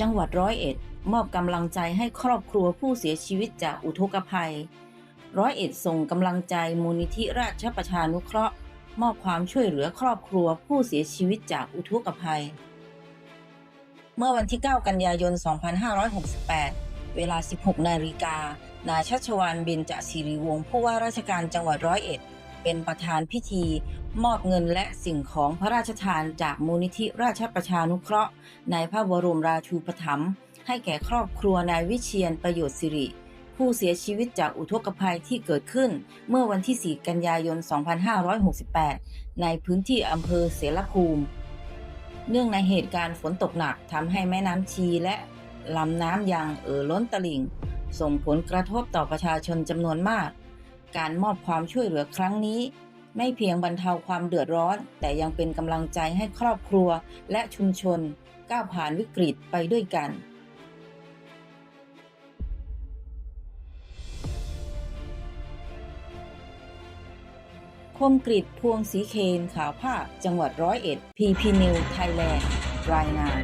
จังหวัดร้อยเอ็ด มอบกำลังใจให้ครอบครัวผู้เสียชีวิตจากอุทกภัย ร้อยเอ็ดส่งกำลังใจมูลนิธิราชประชานุเคราะห์ มอบความช่วยเหลือครอบครัวผู้เสียชีวิตจากอุทกภัย เมื่อวันที่ 9 กันยายน 2568 เวลา 16 นาฬิกานายชัชวานเบญจศิริวงศ์ผู้ว่าราชการจังหวัดร้อยเอ็ด เป็นประธานพิธี มอบเงินและสิ่งของพระราชทานจากมูลนิธิราชประชานุเคราะห์ ในพระบรมราชูปถัมภ์ให้แก่ครอบครัวนายวิเชียนประโยชน์สิริ ผู้เสียชีวิตจากอุทกภัยที่เกิดขึ้น เมื่อวันที่ 4 กันยายน 2568 ในพื้นที่อำเภอเสรภูมิ เนื่องในเหตุการณ์ฝนตกหนักทำให้แม่น้ำชีและลำน้ำยางเอ่อล้นตลิ่ง ส่งผลกระทบต่อประชาชนจำนวนมาก การมอบความช่วยเหลือครั้งนี้ ไม่เพียงบรรเทาความเดือดร้อน แต่ยังเป็นกำลังใจให้ครอบครัวและชุมชน ก้าวผ่านวิกฤตไปด้วยกัน คมกริดพวงสีเคนข่าวภาจังหวัดร้อยเอ็ดพีพีนิวไทยแลนด์รายงาน